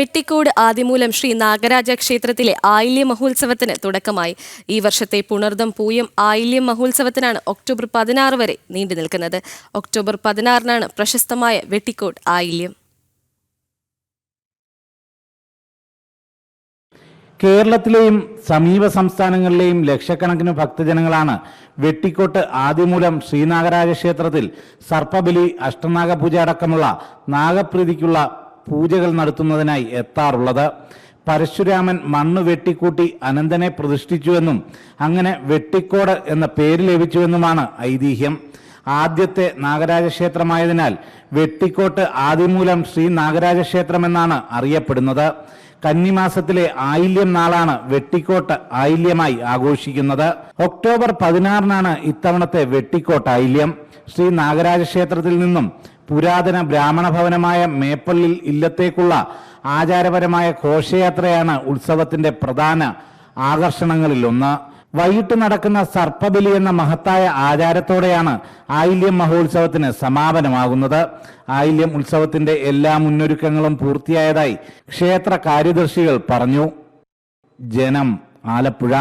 വെട്ടിക്കോട് ആദിമൂലം ശ്രീ നാഗരാജ ക്ഷേത്രത്തിലെ ആയില്യ മഹോത്സവത്തിന് തുടക്കമായി. ഈ വർഷത്തെ പുണർദം പൂയം ആയില്യം മഹോത്സവത്തിനാണ് ഒക്ടോബർ പതിനാറ് വരെ നീണ്ടു നിൽക്കുന്നത്. ഒക്ടോബർ പതിനാറിനാണ് പ്രശസ്തമായ വെട്ടിക്കോട് ആയില്യം. കേരളത്തിലെയും സമീപ സംസ്ഥാനങ്ങളിലെയും ലക്ഷക്കണക്കിന് ഭക്തജനങ്ങളാണ് വെട്ടിക്കോട്ട് ആദിമൂലം ശ്രീനാഗരാജ ക്ഷേത്രത്തിൽ സർപ്പബലി അഷ്ടനാഗപൂജ അടക്കമുള്ള നാഗപ്രീതിക്കുള്ള പൂജകൾ നടത്തുന്നതിനായി എത്താറുള്ളത്. പരശുരാമൻ മണ്ണ് വെട്ടിക്കൂട്ടി അനന്തനെ പ്രതിഷ്ഠിച്ചുവെന്നും അങ്ങനെ വെട്ടിക്കോട് എന്ന പേര് ലഭിച്ചുവെന്നുമാണ് ഐതിഹ്യം. ആദ്യത്തെ നാഗരാജ ക്ഷേത്രമായതിനാൽ വെട്ടിക്കോട്ട് ആദിമൂലം ശ്രീ നാഗരാജ ക്ഷേത്രം എന്നാണ് അറിയപ്പെടുന്നത്. കന്നിമാസത്തിലെ ആയില്യം നാളാണ് വെട്ടിക്കോട്ട് ആയില്യമായി ആഘോഷിക്കുന്നത്. ഒക്ടോബർ പതിനാറിനാണ് ഇത്തവണത്തെ വെട്ടിക്കോട്ട് ആയില്യം. ശ്രീ നാഗരാജ ക്ഷേത്രത്തിൽ നിന്നും പുരാതന ബ്രാഹ്മണ ഭവനമായ മേപ്പള്ളിൽ ഇല്ലത്തേക്കുള്ള ആചാരപരമായ ഘോഷയാത്രയാണ് ഉത്സവത്തിന്റെ പ്രധാന ആകർഷണങ്ങളിൽ ഒന്ന് വൈകിട്ട് നടക്കുന്ന സർപ്പബലി എന്ന മഹത്തായ ആചാരത്തോടെയാണ് ആയില്യം മഹോത്സവത്തിന് സമാപനമാകുന്നത്. ആയില്യം ഉത്സവത്തിന്റെ എല്ലാ മുന്നൊരുക്കങ്ങളും പൂർത്തിയായതായി ക്ഷേത്ര കാര്യദർശികൾ പറഞ്ഞു. ജനം ആലപ്പുഴ